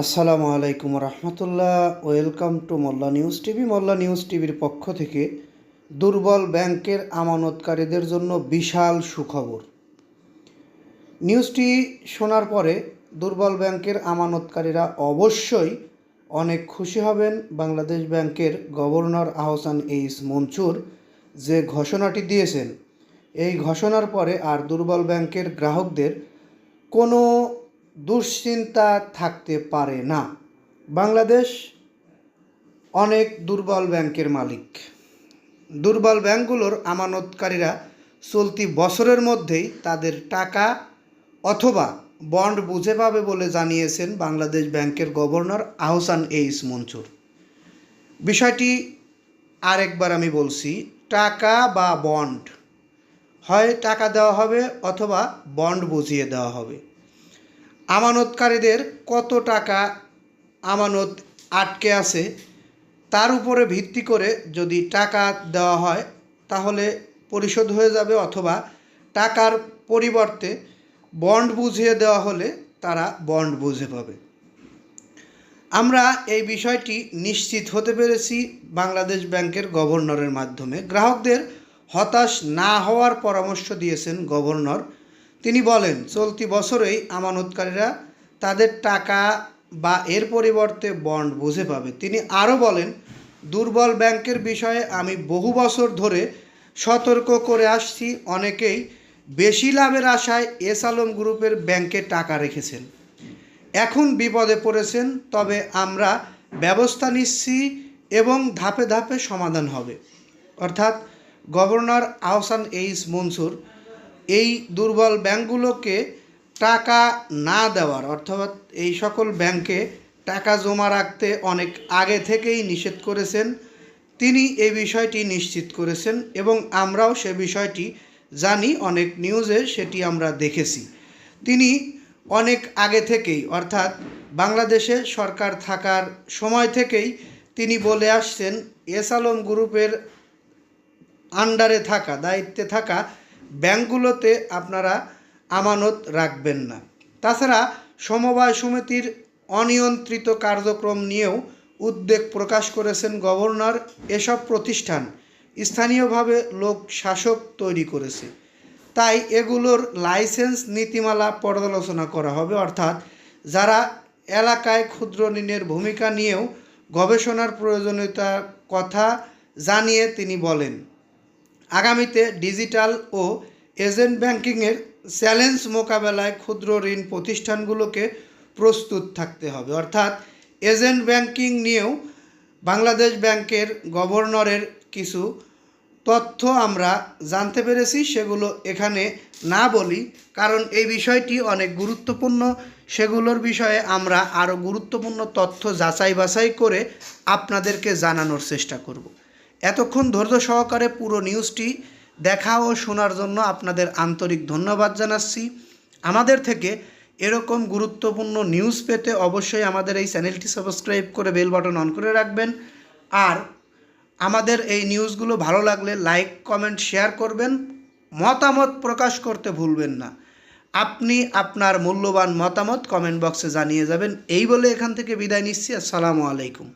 আসসালামু আলাইকুম রহমতুল্লাহ। Welcome to Molla news TV. Molla news টিভির পক্ষ থেকে দুর্বল ব্যাংকের আমানতকারীদের জন্য বিশাল সুখবর। নিউজটি শোনার পরে দুর্বল ব্যাংকের আমানতকারীরা অবশ্যই অনেক খুশি হবেন। বাংলাদেশ ব্যাংকের গভর্নর আহসান এইস মনসুর যে ঘোষণাটি দিয়েছেন, এই ঘোষণার পরে আর দুর্বল ব্যাংকের গ্রাহকদের কোনো দুশ্চিন্তা থাকতে পারে না। বাংলাদেশ অনেক দুর্বল ব্যাংকের মালিক। দুর্বল ব্যাংকগুলোর আমানতকারীরা চলতি বছরের মধ্যেই তাদের টাকা অথবা বন্ড বুঝে পাবে বলে জানিয়েছেন বাংলাদেশ ব্যাংকের গভর্নর আহসান এইস মনসুর। বিষয়টি আরেকবার আমি বলছি, টাকা বা বন্ড, হয় টাকা দেওয়া হবে অথবা বন্ড বুঝিয়ে দেওয়া হবে। আমানতকারীদের কত টাকা আমানত আটকে আছে তার উপরে ভিত্তি করে যদি টাকা দেওয়া হয়, তাহলে পরিশোধ হয়ে যাবে অথবা টাকার পরিবর্তে বন্ড বুঝিয়ে দেওয়া হলে তারা বন্ড বুঝে পাবে। আমরা এই বিষয়টি নিশ্চিত হতে পেরেছি বাংলাদেশ ব্যাংকের গভর্নরের মাধ্যমে। গ্রাহকদের হতাশ না হওয়ার পরামর্শ দিয়েছেন গভর্নর তিনি বলেন, চলতি বছরেই আমানতকারীরা তাদের টাকা বা এর পরিবর্তে বন্ড বুঝে পাবে। তিনি আরও বলেন, দুর্বল ব্যাংকের বিষয়ে আমি বহু বছর ধরে সতর্ক করে আসছি, অনেকেই বেশি লাভের আশায় এস আলম গ্রুপের ব্যাংকে টাকা রেখেছেন। এখন বিপদে পড়েছেন, তবে আমরা ব্যবস্থা নিচ্ছি এবং ধাপে ধাপে সমাধান হবে। অর্থাৎ গভর্নর আহসান এইস মনসুর এই দুর্বল ব্যাংকগুলোকে টাকা না দেওয়ার, অর্থাৎ এই সকল ব্যাংকে টাকা জমা রাখতে অনেক আগে থেকেই নিষেধ করেছেন, তিনি এই বিষয়টি নিশ্চিত করেছেন এবং আমরাও সে বিষয়টি জানি, অনেক নিউজে সেটি আমরা দেখেছি। তিনি অনেক আগে থেকেই, অর্থাৎ বাংলাদেশে সরকার থাকার সময় থেকেই তিনি বলে আসছেন এস আলম গ্রুপের আন্ডারে থাকা, দায়িত্বে থাকা ব্যাংকগুলোতে আপনারা আমানত রাখবেন না। তাছাড়া সমবায় সমিতির অনিয়ন্ত্রিত কার্যক্রম নিয়েও উদ্বেগ প্রকাশ করেছেন গভর্নর। এসব প্রতিষ্ঠান স্থানীয়ভাবে লোক শাসক তৈরি করেছে। তাই এগুলোর লাইসেন্স নীতিমালা পর্যালোচনা করা হবে, অর্থাৎ যারা এলাকায় ক্ষুদ্র ঋণের ভূমিকা নিয়েও গবেষণার প্রয়োজনীয়তার কথা জানিয়ে তিনি বলেন। আগামীতে ডিজিটাল ও এজেন্ট ব্যাংকিংয়ের চ্যালেঞ্জ মোকাবেলায় ক্ষুদ্র ঋণ প্রতিষ্ঠানগুলোকে প্রস্তুত থাকতে হবে। অর্থাৎ এজেন্ট ব্যাংকিং নিয়েও বাংলাদেশ ব্যাংকের গভর্নরের কিছু তথ্য আমরা জানতে পেরেছি, সেগুলো এখানে না বলি, কারণ এই বিষয়টি অনেক গুরুত্বপূর্ণ। সেগুলোর বিষয়ে আমরা আরও গুরুত্বপূর্ণ তথ্য যাচাই বাছাই করে আপনাদেরকে জানানোর চেষ্টা করব। এতক্ষণ ধৈর্য সহকারে পুরো নিউজটি দেখা ও শোনার জন্য আপনাদের আন্তরিক ধন্যবাদ জানাচ্ছি। আমাদের থেকে এরকম গুরুত্বপূর্ণ নিউজ পেতে অবশ্যই আমাদের এই চ্যানেলটি সাবস্ক্রাইব করে বেল বাটন অন করে রাখবেন। আর আমাদের এই নিউজগুলো ভালো লাগলে লাইক, কমেন্ট, শেয়ার করবেন। মতামত প্রকাশ করতে ভুলবেন না। আপনি আপনার মূল্যবান মতামত কমেন্ট বক্সে জানিয়ে যাবেন। এই বলে এখান থেকে বিদায় নিচ্ছি। আসসালামু আলাইকুম।